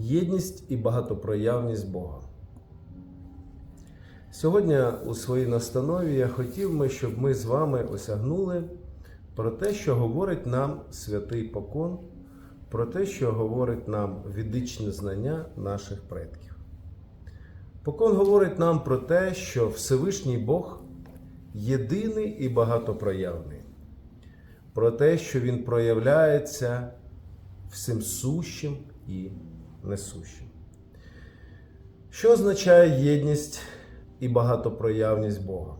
єдність і багатопроявність Бога. Сьогодні у своїй настанові я хотів би, щоб ми з вами осягнули про те, що говорить нам святий покон, про те, що говорить нам відичне знання наших предків. Покон говорить нам про те, що Всевишній Бог єдиний і багатопроявний, про те, що Він проявляється всім сущим і несущим. Що означає єдність і багатопроявність Бога?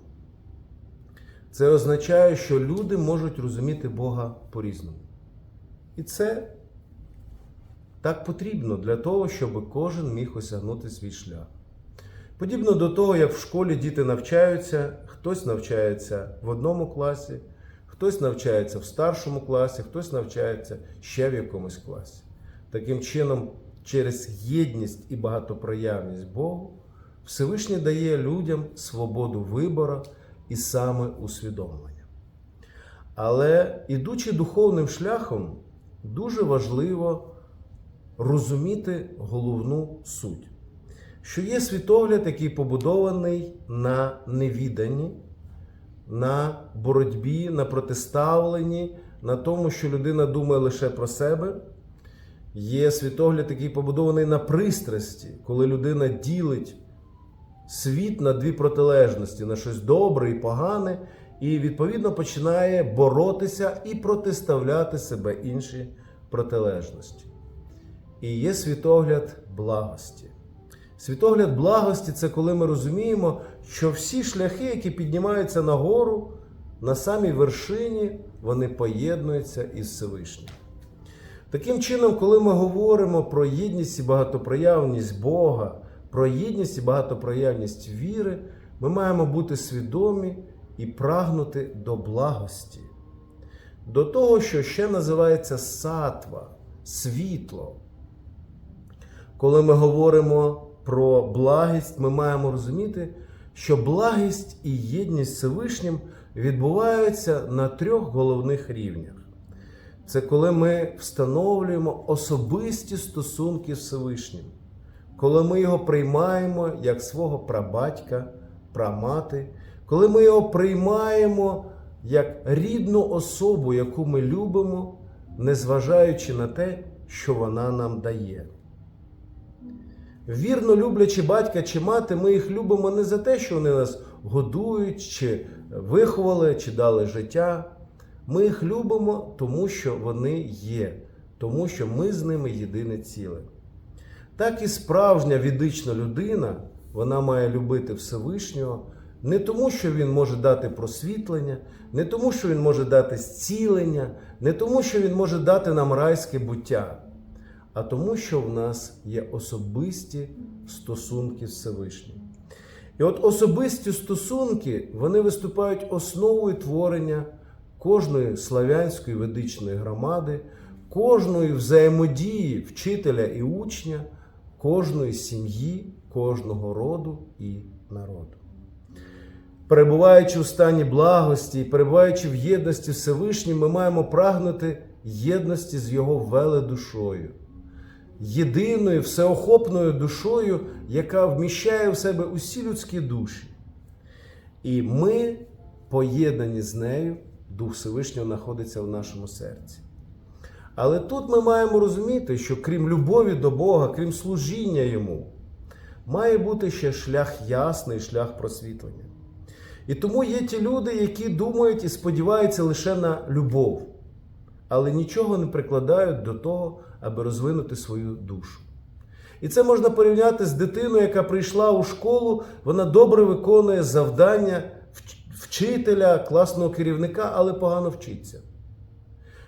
Це означає, що люди можуть розуміти Бога по-різному. І це так потрібно для того, щоб кожен міг осягнути свій шлях. Подібно до того, як в школі діти навчаються, хтось навчається в одному класі, хтось навчається в старшому класі, хтось навчається ще в якомусь класі. Таким чином, через єдність і багатопроявність Богу, Всевишній дає людям свободу вибору і саме усвідомлення. Але ідучи духовним шляхом, дуже важливо розуміти головну суть що є світогляд, який побудований на невіданні, на боротьбі, на протиставленні, на тому, що людина думає лише про себе. Є світогляд, який побудований на пристрасті, коли людина ділить світ на дві протилежності, на щось добре і погане, і відповідно починає боротися і протиставляти себе іншій протилежності. І є світогляд благості. Світогляд благості це коли ми розуміємо, що всі шляхи, які піднімаються нагору, на самій вершині, вони поєднуються із Всевишнім. Таким чином, коли ми говоримо про єдність і багатопроявність Бога, про єдність і багатопроявність віри, ми маємо бути свідомі і прагнути до благості, до того, що ще називається сатва, світло. Коли ми говоримо про благість, ми маємо розуміти, що благість і єдність Всевишнім відбуваються на трьох головних рівнях. Це коли ми встановлюємо особисті стосунки з Всевишнім, коли ми його приймаємо як свого прабатька, прамати, коли ми його приймаємо як рідну особу, яку ми любимо, незважаючи на те, що вона нам дає. Вірно люблячи батька чи мати, ми їх любимо не за те, що вони нас годують, чи виховали, чи дали життя. Ми їх любимо, тому що вони є, тому що ми з ними єдине ціле. Так і справжня відична людина, вона має любити Всевишнього не тому, що він може дати просвітлення, не тому, що він може дати зцілення, не тому, що він може дати нам райське буття а тому, що в нас є особисті стосунки з Всевишнім. І от особисті стосунки вони виступають основою творення кожної славянської ведичної громади, кожної взаємодії вчителя і учня, кожної сім'ї, кожного роду і народу. Перебуваючи у стані благості перебуваючи в єдності Всевишнім, ми маємо прагнути єдності з Його веледушою єдиною всеохопною душою, яка вміщає в себе усі людські душі. І ми, поєднані з нею, Дух Всевишнього знаходиться в нашому серці. Але тут ми маємо розуміти, що крім любові до Бога, крім служіння Йому, має бути ще шлях ясний, шлях просвітлення. І тому є ті люди, які думають і сподіваються лише на любов, але нічого не прикладають до того, аби розвинути свою душу. І це можна порівняти з дитиною, яка прийшла у школу, вона добре виконує завдання вчителя, класного керівника, але погано вчиться.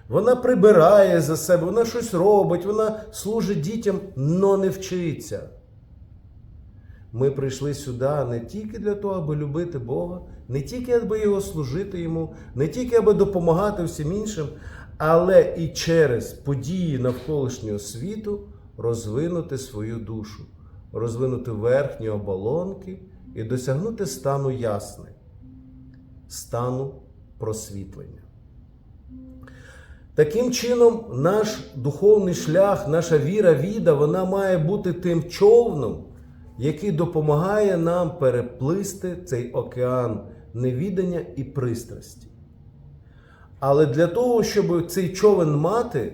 Вона прибирає за себе, вона щось робить, вона служить дітям, але не вчиться. Ми прийшли сюди не тільки для того, аби любити Бога, не тільки аби Його служити Йому, не тільки аби допомагати всім іншим, але і через події навколишнього світу розвинути свою душу, розвинути верхні оболонки і досягнути стану ясний, стану просвітлення. Таким чином, наш духовний шлях, наша віра, віда, вона має бути тим човном, який допомагає нам переплисти цей океан невідання і пристрасті. Але для того, щоб цей човен мати,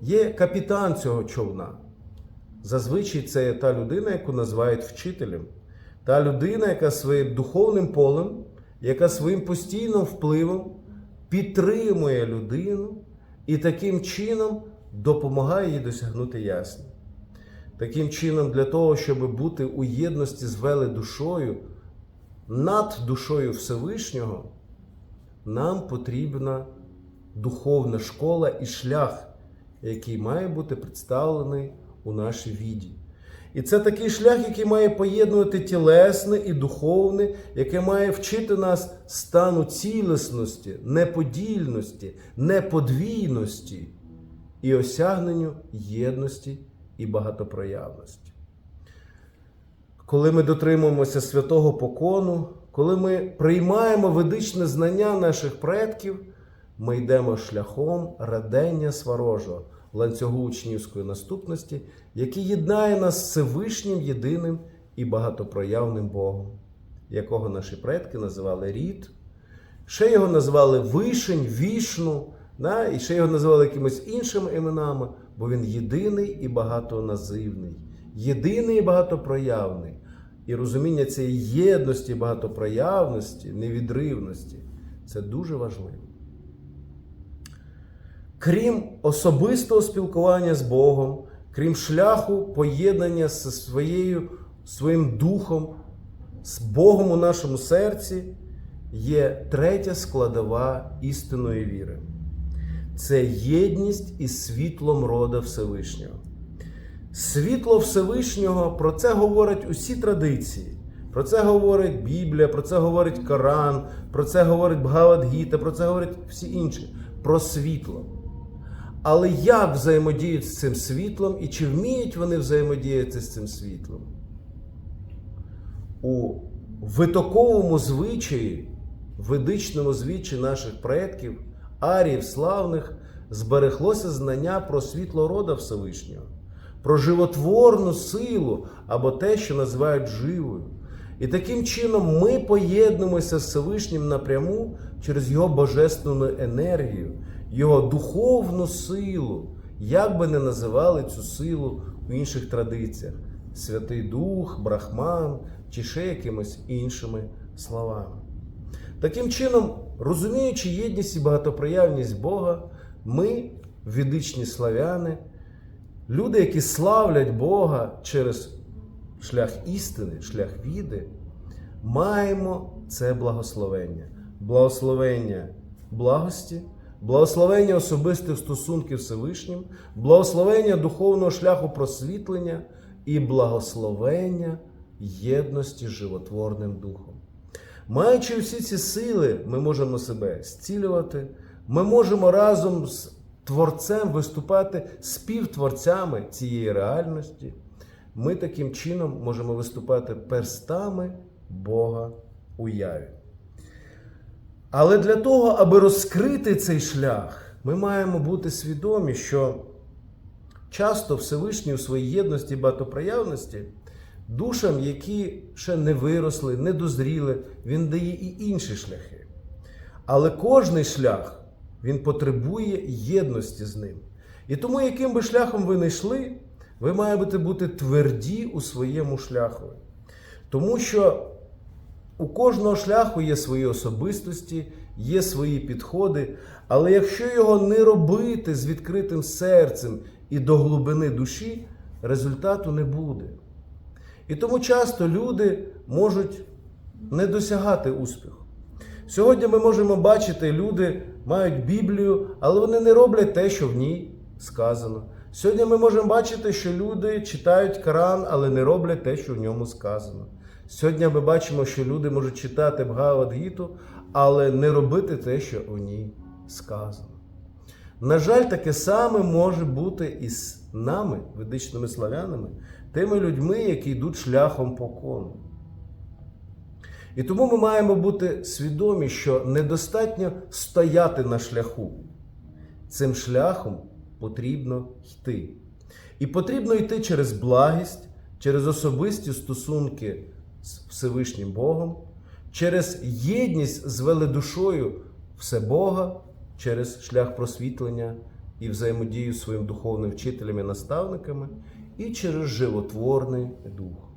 є капітан цього човна. Зазвичай це та людина, яку називають вчителем, та людина, яка своїм духовним полем, яка своїм постійним впливом підтримує людину і таким чином допомагає їй досягнути ясні. Таким чином, для того, щоб бути у єдності з веледушою, над душою Всевишнього, нам потрібна духовна школа і шлях, який має бути представлений у нашій віді. І це такий шлях, який має поєднувати тілесне і духовне, яке має вчити нас стану цілісності, неподільності, неподвійності і осягненню єдності і багатопроявності. Коли ми дотримуємося святого покону, коли ми приймаємо ведичне знання наших предків, ми йдемо шляхом радення сварожого, ланцюгу учнівської наступності, який єднає нас з Всевишнім єдиним і багатопроявним Богом, якого наші предки називали рід, ще його називали Вишень, Вішну, да, і ще його називали якимось іншими іменами, бо він єдиний і багатоназивний, єдиний і багатопроявний. І розуміння цієї єдності, багатопроявності, невідривності це дуже важливо. Крім особистого спілкування з Богом, крім шляху поєднання зі своєю, своїм духом, з Богом у нашому серці, є третя складова істинної віри. Це єдність із світлом рода Всевишнього. Світло Всевишнього про це говорять усі традиції. Про це говорить Біблія, про це говорить Коран, про це говорить Бхагавадгіта, про це говорять всі інші. Про світло. Але як взаємодіють з цим світлом і чи вміють вони взаємодіяти з цим світлом? У витоковому звичаї, ведичному звичаї наших предків, аріїв славних, збереглося знання про світло рода Всевишнього, про животворну силу або те, що називають живою. І таким чином ми поєднуємося з Всевишнім напряму через його божественну енергію, його духовну силу, як би не називали цю силу в інших традиціях: Святий Дух, Брахман чи ще якимись іншими словами. Таким чином, розуміючи єдність і багатопроявність Бога, ми, ведичні славяни, люди, які славлять Бога через шлях істини, шлях віди, маємо це благословення. Благословення благості, благословення особистих стосунків Всевишнім, благословення духовного шляху просвітлення і благословення єдності з животворним духом. Маючи всі ці сили, ми можемо себе зцілювати, ми можемо разом з Творцем виступати співтворцями цієї реальності. Ми таким чином можемо виступати перстами Бога у яві. Але для того, аби розкрити цей шлях, ми маємо бути свідомі, що часто Всевишній у своїй єдності і багатопроявності душам, які ще не виросли, не дозріли, він дає і інші шляхи. Але кожний шлях він потребує єдності з ним. І тому, яким би шляхом ви не йшли, ви маєте бути тверді у своєму шляху. Тому що у кожного шляху є свої особистості, є свої підходи, але якщо його не робити з відкритим серцем і до глибини душі, результату не буде. І тому часто люди можуть не досягати успіху. Сьогодні ми можемо бачити, люди мають Біблію, але вони не роблять те, що в ній сказано. Сьогодні ми можемо бачити, що люди читають Коран, але не роблять те, що в ньому сказано. Сьогодні ми бачимо, що люди можуть читати Бхагавадгіту, але не робити те, що у ній сказано. На жаль, таке саме може бути і з нами, ведичними славянами, тими людьми, які йдуть шляхом покону. І тому ми маємо бути свідомі, що недостатньо стояти на шляху. цим шляхом потрібно йти. І потрібно йти через благість, через особисті стосунки з Всевишнім Богом, через єдність з веледушою Всебога, через шлях просвітлення і взаємодію з своїм духовним вчителем і наставниками, і через животворний дух.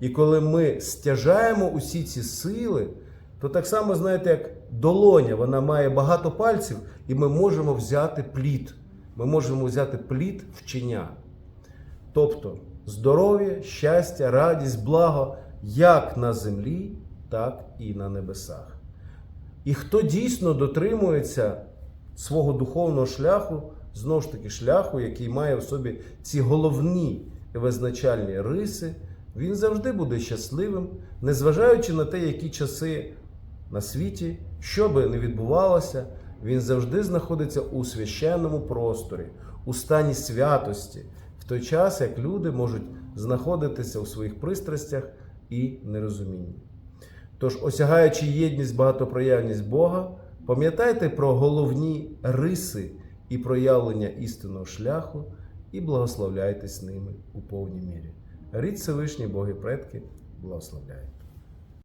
І коли ми стяжаємо усі ці сили, то так само, знаєте, як долоня, вона має багато пальців, і ми можемо взяти плід. Ми можемо взяти плід вчення. Тобто здоров'я, щастя, радість, благо як на землі, так і на небесах. І хто дійсно дотримується свого духовного шляху, знову ж таки, шляху, який має в собі ці головні визначальні риси, він завжди буде щасливим, незважаючи на те, які часи на світі, що би не відбувалося, він завжди знаходиться у священному просторі, у стані святості, в той час, як люди можуть знаходитися у своїх пристрастях і нерозуміння. Тож, осягаючи єдність, багатопроявність Бога, пам'ятайте про головні риси і проявлення істинного шляху і благословляйтесь ними у повній мірі. Рід Всевишній Боги предки благословляють.